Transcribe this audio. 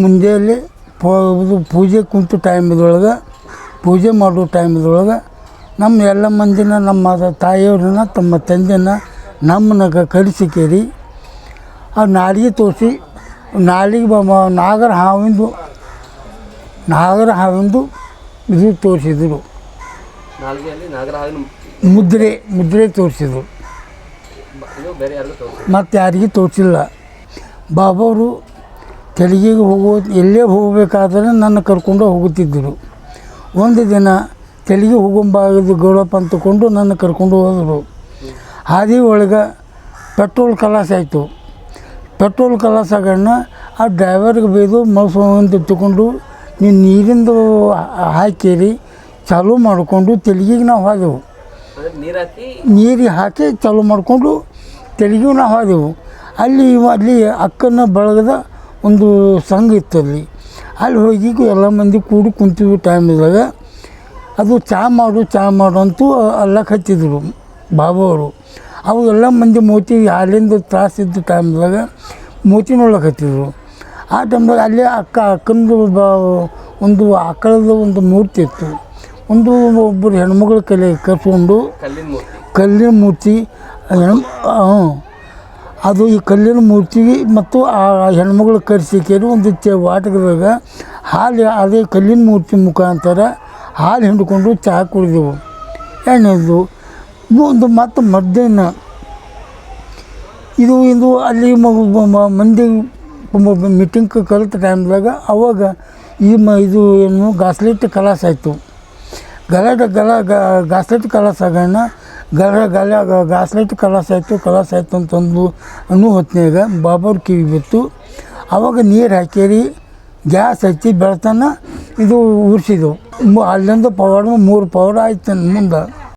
ಮುಂಜಾನೆ ಪೋ ಇದು ಪೂಜೆ ಕುಂತು ಟೈಮ್ದೊಳಗೆ ಪೂಜೆ ಮಾಡೋ ಟೈಮ್ದೊಳಗೆ ನಮ್ಮ ಎಲ್ಲ ಮಂದಿನ ನಮ್ಮ ತಾಯಿಯವ್ರನ್ನ ತಮ್ಮ ತಂದೆನ ನಮ್ಮನ್ನ ಕಡಿಸಿ ಕೇರಿ ಆ ನಾಲಿಗೆ ತೋರಿಸಿ ನಾಲಿಗೆ ಬ ನಾಗರ ಹಾವಿಂದು ನಾಗರ ಹಾವಿಂದು ಇದು ತೋರಿಸಿದರು. ಮುದ್ರೆ ಮುದ್ರೆ ತೋರಿಸಿದರು. ಮತ್ತು ಯಾರಿಗೂ ತೋರಿಸಿಲ್ಲ. ಬಾಬಾವರು ತೆಲುಗಿಗೆ ಹೋಗೋ ಎಲ್ಲೇ ಹೋಗಬೇಕಾದ್ರೆ ನನ್ನ ಕರ್ಕೊಂಡು ಹೋಗುತ್ತಿದ್ದರು. ಒಂದು ದಿನ ತೆಲಿಗೆ ಹೋಗೊಂಬಾಗದು ಗೌಡಪ್ಪ ಅಂತಕೊಂಡು ನನ್ನ ಕರ್ಕೊಂಡು ಹೋದರು. ಹಾದಿ ಒಳಗೆ ಪೆಟ್ರೋಲ್ ಕಲಾಸ ಆಯಿತು. ಪೆಟ್ರೋಲ್ ಕಲಾಸಾಗಣ್ಣ ಆ ಡ್ರೈವರ್ಗೆ ಬೈದು ಮೊಸು ಅಂತ ತಗೊಂಡು ನೀನು ನೀರಿಂದು ಹಾಕಿರಿ ಚಾಲೂ ಮಾಡಿಕೊಂಡು ತೆಲಿಗೆಗೆ ನಾವು ಹೋದೆವು. ಅಂದ್ರೆ ನೀರು ಹಾಕಿ ನೀರಿಗೆ ಹಾಕಿ ಚಾಲು ಮಾಡಿಕೊಂಡು ತೆಲಿಗೆ ನಾವು ಹೋದೆವು. ಅಲ್ಲಿ ಅಲ್ಲಿ ಅಕ್ಕನ ಬಳಗದ ಒಂದು ಸಂಘ ಇತ್ತು ಅಲ್ಲಿ ಅಲ್ಲಿ ಹೋಗಿ ಎಲ್ಲ ಮಂದಿ ಕೂಡಿ ಕುಂತಿದ್ವು ಟೈಮ್ದಾಗ ಅದು ಚಾ ಮಾಡು ಚಾ ಮಾಡು ಅಂತೂ ಅಲ್ಲಕ್ಕೆ ಹಚ್ಚಿದ್ರು ಬಾಬಾವರು ಅವು ಎಲ್ಲ ಮಂದಿ ಮೋತಿ ಹಾಲಿಂದ ತ್ರಾಸಿದ್ದ ಟೈಮ್ದಾಗ ಮೋತಿ ನೋಡ್ಲಕ್ಕೆ ಹತ್ತಿದ್ರು ಆ ಟೈಮ್ದಾಗ ಅಲ್ಲೇ ಅಕ್ಕ ಅಕ್ಕಂದು ಬ ಒಂದು ಆಕಳದ ಒಂದು ಮೂರ್ತಿ ಇತ್ತು. ಒಂದು ಒಬ್ಬರು ಹೆಣ್ಮಗಳ ಕಲೆ ಕರ್ಕೊಂಡು ಕಲ್ಲಿನ ಮೂರ್ತಿ. ಹೆಣ್ ಹಾಂ ಅದು ಈ ಕಲ್ಲಿನ ಮೂರ್ತಿ ಮತ್ತು ಆ ಹೆಣ್ಮಗಳು ಕರೆಸಿಕೇರಿ ಒಂದು ಚ ವಾಟಕದಾಗ ಹಾಲು, ಅದೇ ಕಲ್ಲಿನ ಮೂರ್ತಿ ಮುಖಾಂತರ ಹಾಲು ಹಿಂಡ್ಕೊಂಡು ಚಹಾ ಕುಡಿದೆವು. ಎಣ್ಣೆದು ಒಂದು ಮತ್ತು ಮಧ್ಯಾಹ್ನ. ಇದು ಇದು ಅಲ್ಲಿ ಮಂದಿ ಮೀಟಿಂಗ್ ಕಲಿತ ಟೈಮ್ದಾಗ ಅವಾಗ ಈ ಮ, ಇದು ಏನು, ಗಾಸ್ಲೆಟ್ ಕಲಾಸ ಆಯಿತು. ಗಲಾಟೆ, ಗಲ ಗಾಸ್ಲೆಟ್ ಕಲಾಸ ಗಲ ಗಲ ಆಯಿತು ಕಲಾಸ ಆಯಿತು ಅಂತಂದು ಅನ್ನೋ ಹೊತ್ತಿನಾಗ ಬಾಬರ್ ಕಿವಿ ಬಿತ್ತು. ಅವಾಗ ನೀರು ಹಾಕೇರಿ ಗ್ಯಾಸ್ ಹಚ್ಚಿ ಬೆಳ್ತಾನ ಇದು ಉರ್ಸಿದೆವು. ಅಲ್ಲಿಂದ ಪವಾಡ, ಮೂರು ಪವಾಡ ಆಯ್ತು ಮುಂದೆ.